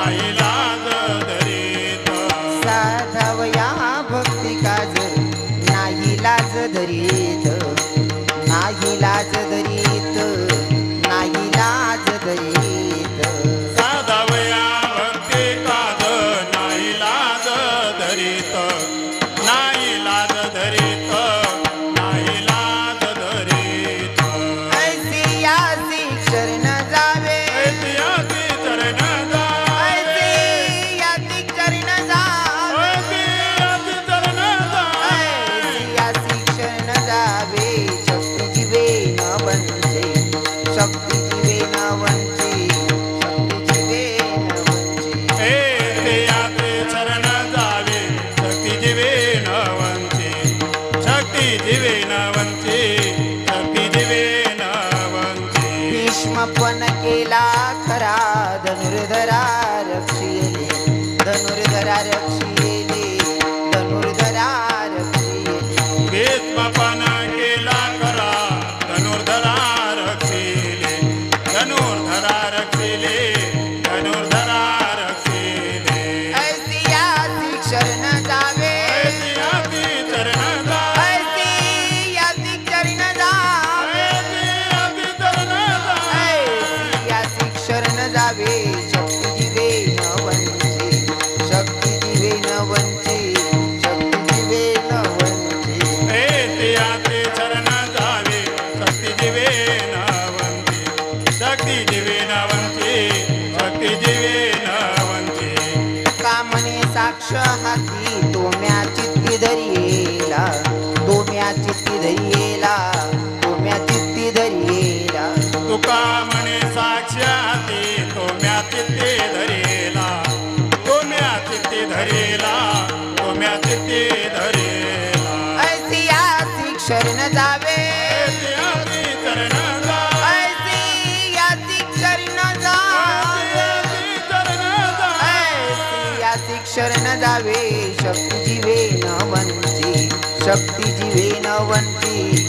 Narayan. शरण जावे शक्ती जीवे न वंची शक्ती जीवे न वंची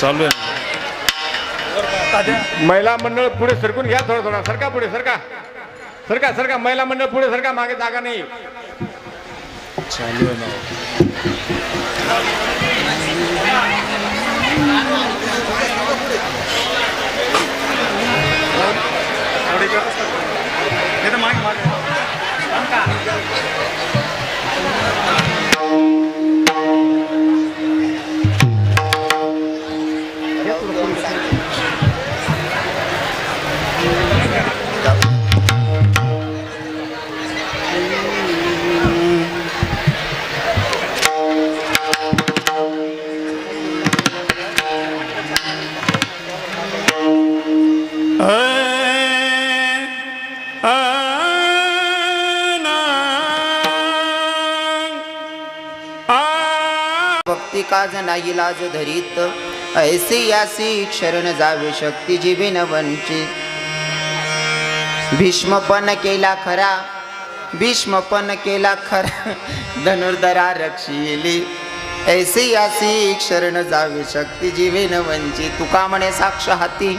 चालू है महिला मंडल पुढे सरकून घ्या थोडा थोडा. सरका पुढे, सरका. सरका सरका. महिला मंडल पुढे, सरका. मागे जागा नहीं. चालू है ना मागे मागे. लाज नाही लाज धरीत. ऐसी यासी शरण जावे शक्ती जीविन वंचित. भीष्मपण केला खरा. भीष्मपण केला खरा. धनुर्धरा रक्षिली. ऐसी यासी शरण जावे शक्ती जीविन वंचित. तुका म्हणे साक्ष हाती.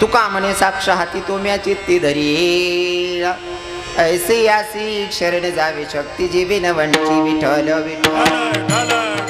तुका म्हणे साक्ष हाती तो म्या चित्ती धरी ऐसी यासी शरण जावे शक्ती जीविन वंची विठल विठल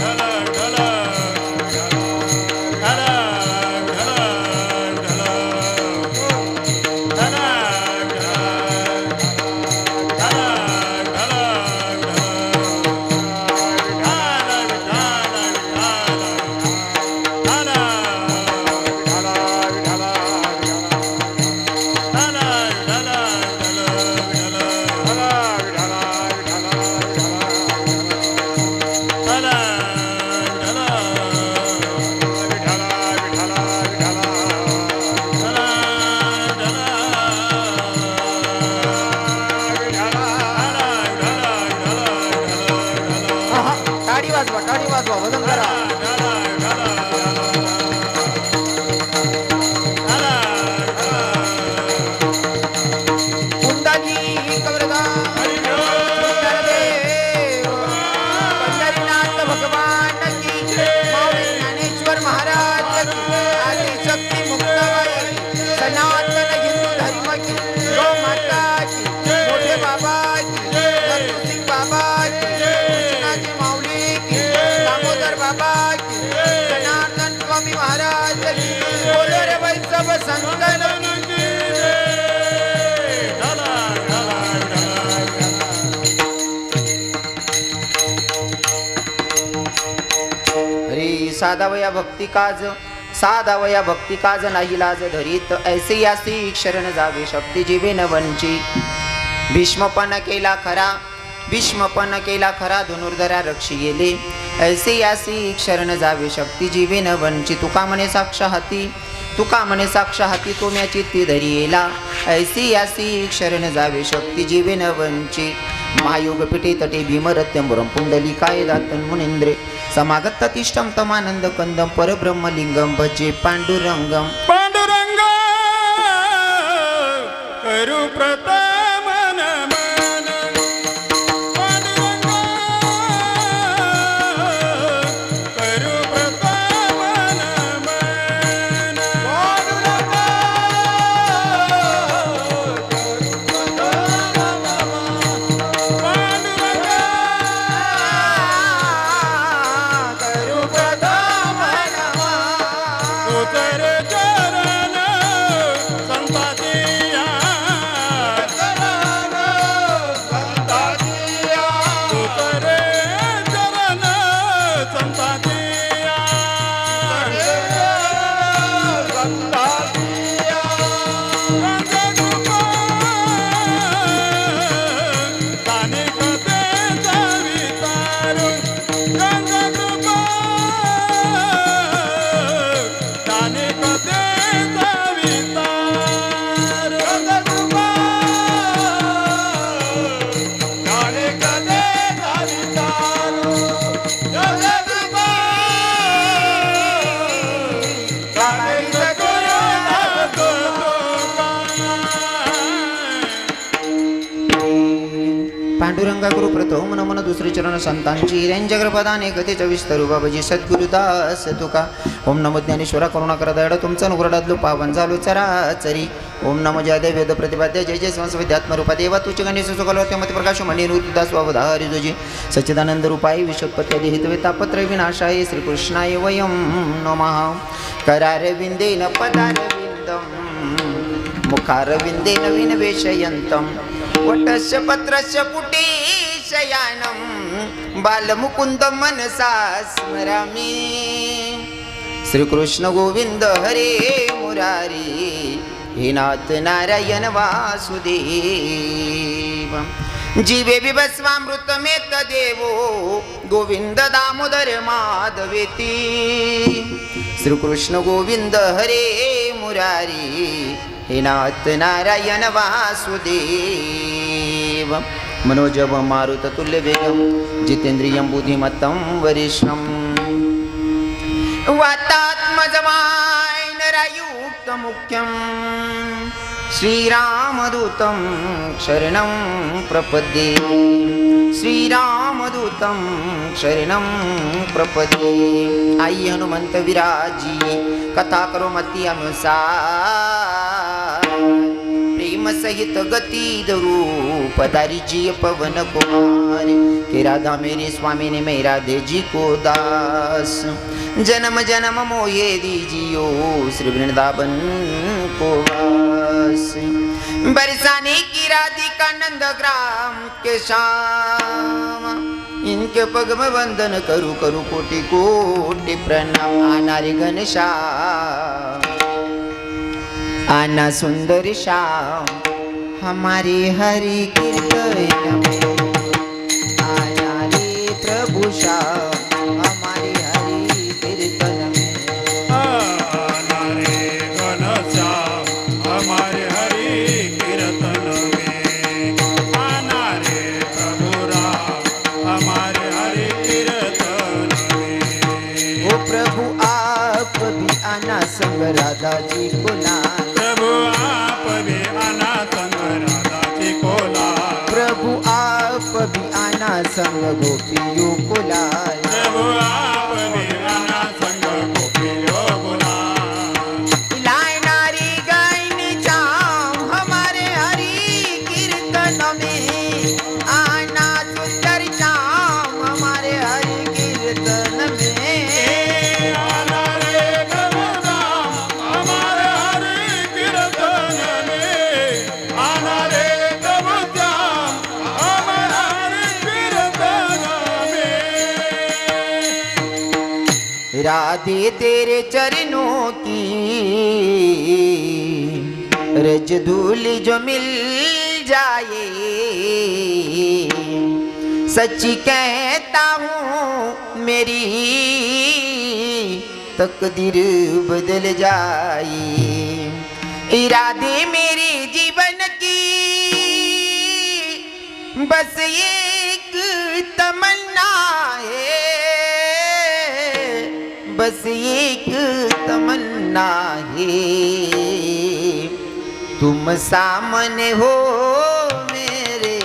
साधावया भक्ती काज साधावया भक्ती काज नाही लाज धरीत. ऐसे यासी शरण जावे शक्ती जीवेन वंची भीष्मपण केला खरा भीष्मपण केला खरा धनुर्धरा रक्षी गेले ऐसे यासी शरण जावे शक्ती जीवेन वंची तुका म्हणे साक्ष हाती तुका म्हणे साक्ष हाती तो म्या चित्ती धरी येला ऐसी यासी शरण जावे शक्ती जीवेन वंची महायोग पिठे तटे भीमरत्यम पुंडली काय दातन मुनिंद्रे. समागत तिष्ठम तमानंद कंदम परब्रह्मलिंगम भजे पांडुरंगम पांडुरंग करू प्रता संतांची रेंजग्रपदाने कथेच्या विस्तारू बाबाजी सद्गुरुदास तुका. ओम नमो ज्ञानेश्वरा करुणा करता दयाळ तुमचा अनुग्रहातलो पावन झालो चराचरी. ओम नमो जयदेव वेद प्रतिपाद्य जय जय संस आत्मरूपा देवा तुझे गणेश सुकलवते मत प्रकाश मणी दास वावधारी तुझी सच्चिदानंद रूपाय विश्वत्पत्यादी हितवे तापत्र विनाशाय श्रीकृष्णाय वयं नमः. करारविंदेन पदारविंदम मुखारविंदेन विनवेशयन्तं. वटस्य पत्रस्य पुटीशयानम् बालमुकुंद मनसा स्मरामि. श्रीकृष्ण गोविंद हरे मुरारी हे नाथ नारायण वासुदेव. जीवे बिभस्वामृतमेत देवो गोविंद दामोदर माधवेती. श्रीकृष्ण गोविंद हरे मुरारी हे नाथ नारायण वासुदेव. मनोजव जितेन्द्रियं बुद्धिमत्तं वरिष्ठम्। वातात्मजमायनरायुक्तमुख्यं श्रीरामदूतं शरणं प्रपद्ये। श्रीरामदूतं शरणं प्रपदे आई हनुमंत विराजी कथा करो मती अनुसार प्रेम सहित गती धरू पदारी जी पवन कुमार. के राधा मेरे स्वामी ने मेरा दे जी को दास. जन्म जन्म मोये दीजियो श्री वृंदावन को वास. बरसाने की राधिका नंद ग्राम के श्याम. इनके पग में वंदन करू करू कोटि कोटि प्रणाम. आनारे घनश्याम. आना सुंदर श्याम हमारे हरि कीर्तन में आना रे प्रभु श्याम हमारे हरि कीर्तन। राधे तेरे चरणों की। रज धूल जो मिल जाए। सच्ची कहता हूँ मेरी तकदीर बदल जाए। इरादे मेरे जीवन की बस ये बस एक तमन्ना है। तुम सामने हो मेरे।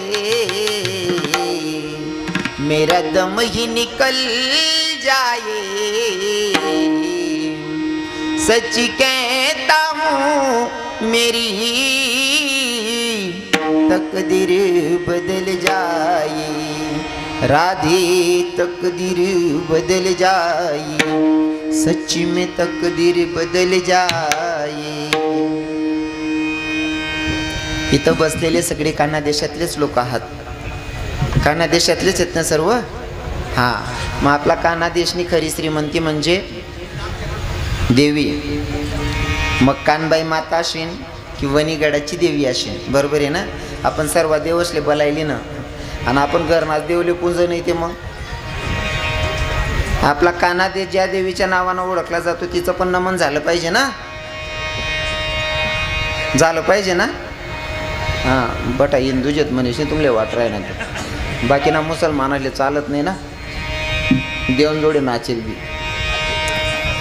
मेरा दम ही निकल जाए। सच कहता हूँ मेरी तकदीर बदल जाए। राधे तकदीर बदल जाए सच में तकदीर बदल जाए इथं बसलेले सगळे काना देशातलेच लोक आहात. काना देशातलेच आहेत ना सर्व? हां. मग आपला काना देशनी खरी श्रीमंती म्हणजे देवी. मग कानबाई माता असेन की वणीगडाची देवी असेन बरोबर आहे ना? आपण सर्व देवसले बोलायली ना? आणि आपण घरनाच देवले पूजन येते मग. आपला काना दे ज्या देवीच्या नावानं ओळखला जातो तिचं पण नमन झालं पाहिजे ना? झालं पाहिजे ना? हां बटा हिंदूजेत मनीषी तुमले वाट राही ना बाकी ना मुसलमानाले चालत नाही ना? देऊन जोडे नाचेल बी.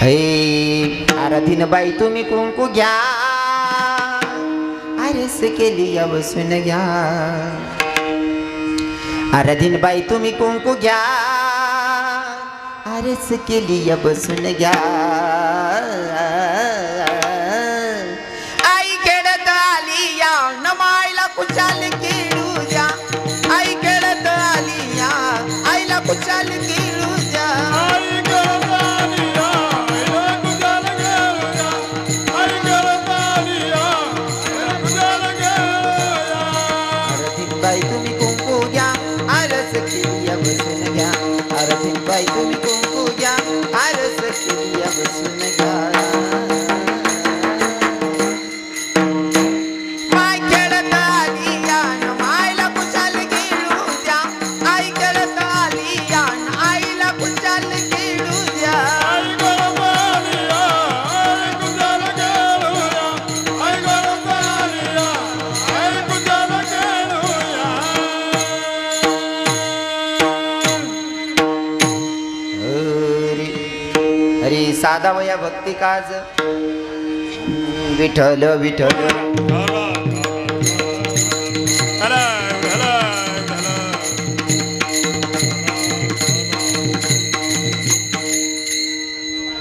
हे आराधीन बाई तुम्ही कुंकू घ्या. आरस केली बसून घ्या. आराधीन बाई तुम्ही कुंकू घ्या. अरेच केली बसून घ्या. अरे साधा भक्ती काज. विठल विठल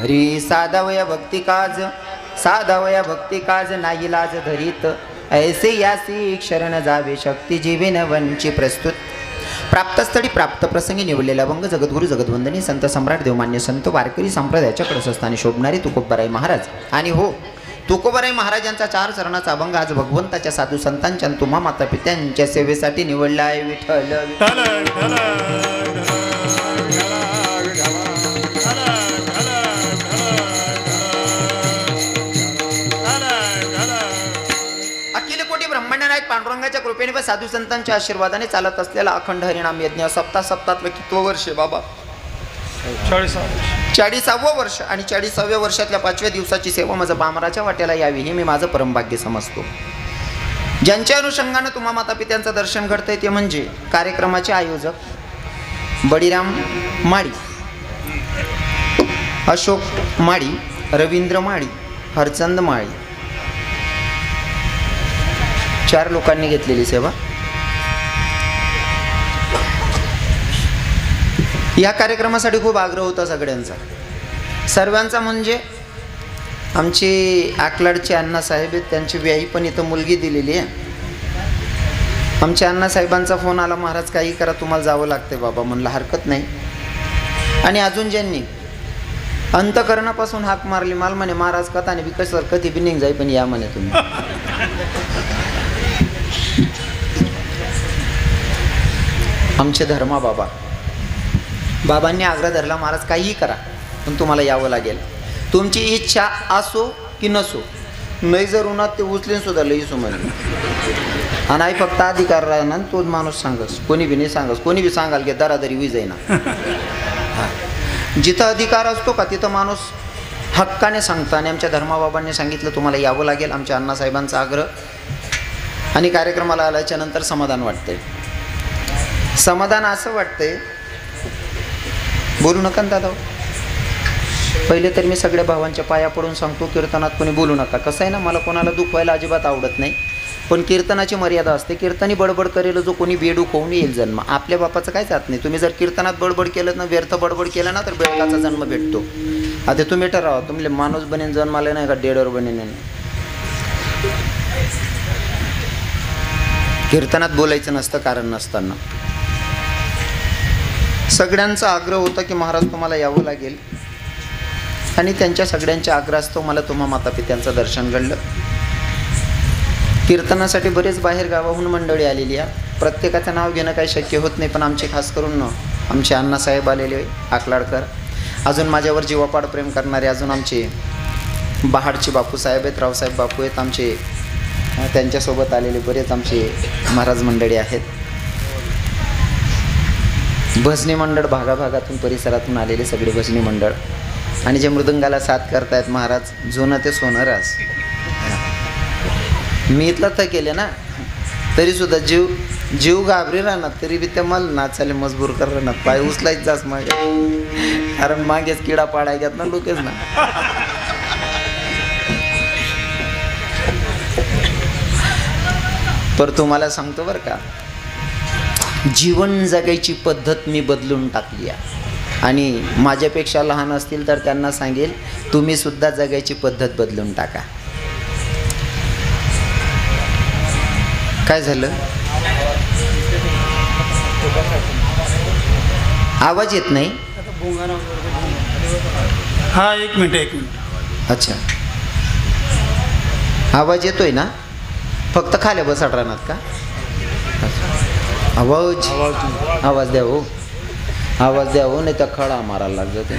हरी साधावया भक्ती काज साधावया भक्ती काज नाही लाज धरीत. ऐसे यासी शरण जावे शक्ती जीवन वंची प्रस्तुत. प्राप्तस्थळी प्राप्त प्रसंगी निवडलेला अभंग जगद्गुरू जगद्वंदनी संत सम्राट देवमान्य संत वारकरी संप्रदायाच्या कडसस्थानी शोभणारे तुकोबराई महाराज. आणि हो तुकोबराई महाराजांचा चार चरणाचा अभंग आज भगवंताच्या साधू संतांच्या तुम्हा माता पित्यांच्या सेवेसाठी निवडला आहे. विठ्ठल. पांडुरंगाच्या कृपेने व साधू संतांच्या आशीर्वादाने चालत असलेला अखंड हरिणाम यज्ञ सप्ताह सप्ताहातलं कितवं वर्ष बाबा? चाळीसावं वर्ष. आणि चाळीसाव्या वर्षातल्या पाचव्या दिवसाची सेवा माझं बामराच्या वाट्याला यावी हे मी माझं परमभाग्य समजतो. ज्यांच्या अनुषंगानं तुम्हा माता पित्यांचं दर्शन घडतंय ते म्हणजे कार्यक्रमाचे आयोजक बळीराम माळी अशोक माळी रवींद्र माळी हरचंद माळी चार लोकांनी घेतलेली सेवा. या कार्यक्रमासाठी खूप आग्रह होता सगळ्यांचा. सर्वांचा म्हणजे आमची आकलाडचे अण्णासाहेब आहेत त्यांची व्याही पण इथं मुलगी दिलेली आहे. आमच्या अण्णासाहेबांचा फोन आला महाराज काही करा तुम्हाला जावं लागते बाबा म्हणलं हरकत नाही. आणि अजून ज्यांनी अंतकरणापासून हाक मारली माल म्हणे महाराज कथा आणि विकस सर कधी बी निघ जाई पण या म्हणे तुम्ही. आमचे धर्मा बाबा. बाबांनी आग्रह धरला महाराज काहीही करा पण तुम्हाला यावं लागेल. तुमची इच्छा असो की नसो नाही जर उन्हात ते उचलेन सुद्धा लई सुमन आणि आई फक्त अधिकार राहणार तोच माणूस सांगस कोणी बी नाही सांगस कोणी बी सांगाल की दरादरी वीज ना. जिथं अधिकार असतो का तिथं माणूस हक्काने सांगतो आणि आमच्या धर्माबाबांनी सांगितलं तुम्हाला यावं लागेल. आमच्या अण्णासाहेबांचा आग्रह आणि कार्यक्रमाला आल्याच्यानंतर समाधान वाटते समाधान असं वाटते बोलू नका ना दादा. पहिले तर मी सगळ्या भावांच्या पाया पडून सांगतो कीर्तनात कोणी बोलू नका. कसं आहे ना मला कोणाला दुखवायला अजिबात आवडत नाही. पण कीर्तनाची मर्यादा असते. कीर्तनी बडबड करेल जो कोणी बेडूक होऊन येईल जन्म. आपल्या बापाचं काय जात नाही. तुम्ही जर कीर्तनात बडबड केलं ना व्यर्थ बडबड केलं ना तर बेडकाचा जन्म भेटतो. आता तुम्ही ठरावा तुमले माणूस बनेन जन्माला नाही का डेडवर बनेन. कीर्तनात बोलायचं नसतं कारण नसताना. सगळ्यांचा आग्रह होता की महाराज तुम्हाला यावं लागेल. आणि त्यांच्या सगळ्यांच्या आग्रहास्तव मला तुम्हा माता पित्यांचं दर्शन घडलं. कीर्तनासाठी बरेच बाहेर गावाहून मंडळी आलेली आहे. प्रत्येकाचं नाव घेणं काही शक्य होत नाही पण आमचे खास करून आमचे अण्णासाहेब आलेले आकलाडकर. अजून माझ्यावर जीवापाड प्रेम करणारे अजून आमचे बहाडचे बापूसाहेब आहेत रावसाहेब बापू आहेत आमचे त्यांच्यासोबत आलेले बरेच आमचे महाराज मंडळी आहेत. भजनी मंडळ भागाभागातून परिसरातून आलेले सगळे भजनी मंडळ. आणि जे मृदंगाला साथ करतायत महाराज जुनं ते सोनराज मी इथला तर केले ना. तरी सुद्धा जीव जीव घाबरी राहणार तरी बी ते मला नाचायला मजबूर कर राहणार. पाय उचलायच जास मागे. कारण मागेच किडा पाडाय घेत ना लोकेच ना. पर तुम्हाला सांगतो बरं का. जीवन जगायची पद्धत मी बदलून टाकली आहे. आणि माझ्यापेक्षा लहान असतील तर त्यांना सांगेल तुम्ही सुद्धा जगायची पद्धत बदलून टाका. काय झालं? आवाज येत नाही? हा एक मिनिट एक मिनिट. अच्छा. आवाज येतोय ना? फक्त खाल्या बसाड राहणार का? आवाज? आवाज द्या हो. आवाज द्या हो नाही तर खडा मारायला लागतो ते.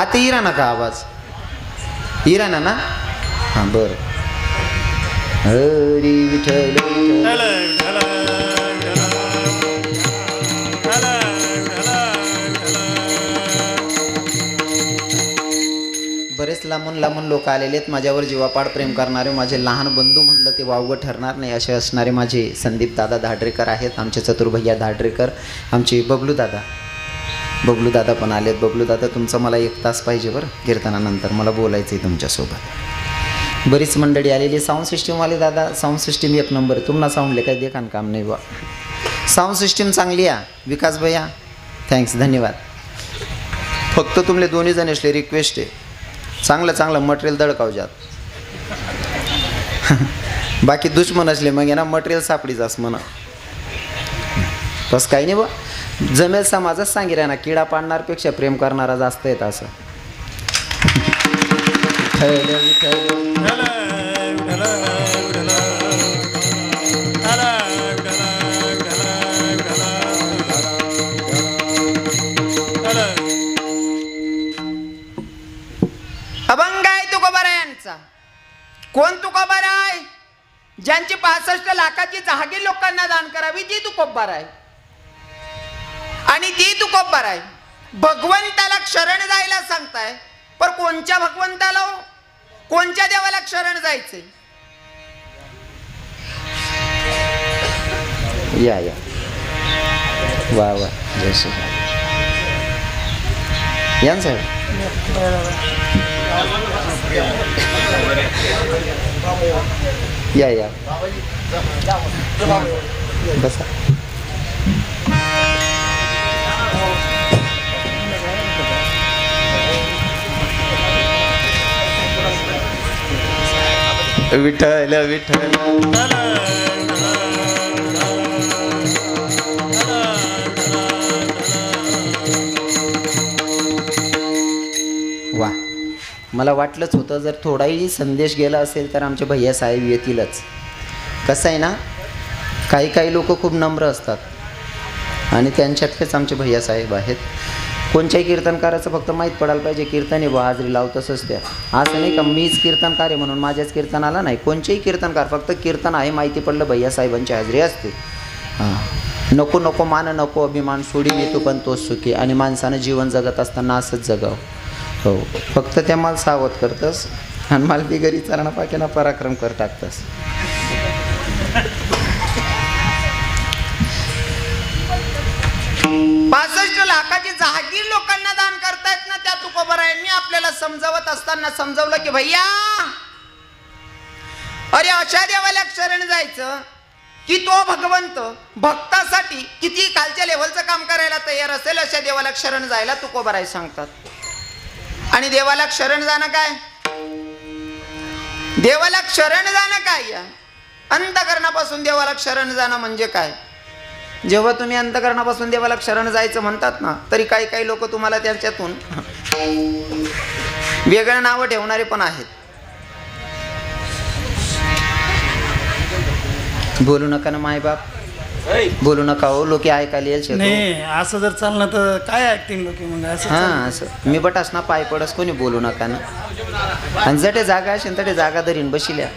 आता इरा ना का आवाज? इरा ना? ना हां बरं. हरी विठ्ठल. वेळेस लांबून लांबून लोक आलेले आहेत. माझ्यावर जीवापाड प्रेम करणारे माझे लहान बंधू म्हणलं ते वावगं ठरणार नाही. असे असणारे माझे संदीप दादा धाडरेकर आहेत. आमचे चतुर्भैया धाडरेकर आमचे बबलू दादा. बबलू दादा पण आलेत. बबलू दादा तुमचं मला एक तास पाहिजे बरं कीर्तनानंतर. मला बोलायचं आहे तुमच्यासोबत. बरीच मंडळी आलेली साऊंड सिस्टीमवाले दादा साऊंड सिस्टीम एक नंबर तुम्हाला साऊंडले काही देखान काम नाही बा साऊंड सिस्टीम चांगली आहे विकास भैया थँक्स धन्यवाद. फक्त तुमले दोन्ही जण असले रिक्वेस्ट आहे. चांगलं चांगलं मटेरियल दडकावजात बाकी दुश्मन असले मग ना मटेरियल सापडीचास म्हणा. तसं काही नाही बा जमेल समाजच सांगितलं ना किडा पाडणारपेक्षा प्रेम करणारा जास्त येत असं. कोण तुकोबार आहे ज्यांची पासष्ट लाखाची जहागीर लोकांना दान करावी ती तुकोबार आहे आणि ती तुकोबार आहे भगवंताला शरण जायला सांगताय पण कोणच्या भगवंताला हो? कोणच्या देवाला शरण जायचे या या. वा वा. जय श्री राम. या साहेब या या. बसा. विठ्ठल विठ्ठल. मला वाटलंच होतं जर थोडाही संदेश गेला असेल तर आमचे भैया साहेब येतीलच. कसं आहे ना काही काही लोक खूप नम्र असतात आणि त्यांच्यातलेच आमचे भैया साहेब आहेत. कोणत्याही कीर्तनकाराचं फक्त माहीत पडायला पाहिजे कीर्तन आहे बा हाजरी लावतंच त्या असं नाही का मीच कीर्तनकार आहे म्हणून माझ्याच कीर्तनाला नाही कोणतेही कीर्तनकार फक्त कीर्तन आहे माहिती पडलं भैया साहेबांची हाजरी असते. हां. नको नको मान नको अभिमान सोडी येतो पण तोच सुखी. आणि माणसानं जीवन जगत असताना असंच जगावं. हो. फक्त त्या माल सावध करतस आणि माल बिगरी चारणा पाक्याना पराक्रम कर टाकतस. पासष्ट लाखाची जहागीर लोकांना दान करतायत ना त्या तुकोबरायांनी आपल्याला समजावत असताना समजावलं की भैया अरे अशा देवाला शरण जायचं की तो भगवंत भक्तासाठी किती खालच्या लेवलचं काम करायला तयार असेल अशा देवाला शरण जायला तुकोबराय सांगतात. आणि देवाला शरण जाणं काय? देवाला शरण जाणं काय? या अंतकरणापासून देवाला शरण जाणं म्हणजे काय? जेव्हा तुम्ही अंतकरणापासून देवाला शरण जायचं म्हणतात ना तरी काही काही लोक तुम्हाला त्याच्यातून वेगळं नावं ठेवणारे पण आहेत. बोलू नका ना मायबाप. बोलू नका हो लोक ऐकायला येईल शेतो. नाही असं जर चाललं तर काय ऐकतील लोक मग? असं हा चाललं. असं. मी बटास ना पाय पडस कोणी बोलू नका ना. आणि जटे जागा असेल तटे जागा धरीन बशिल्या.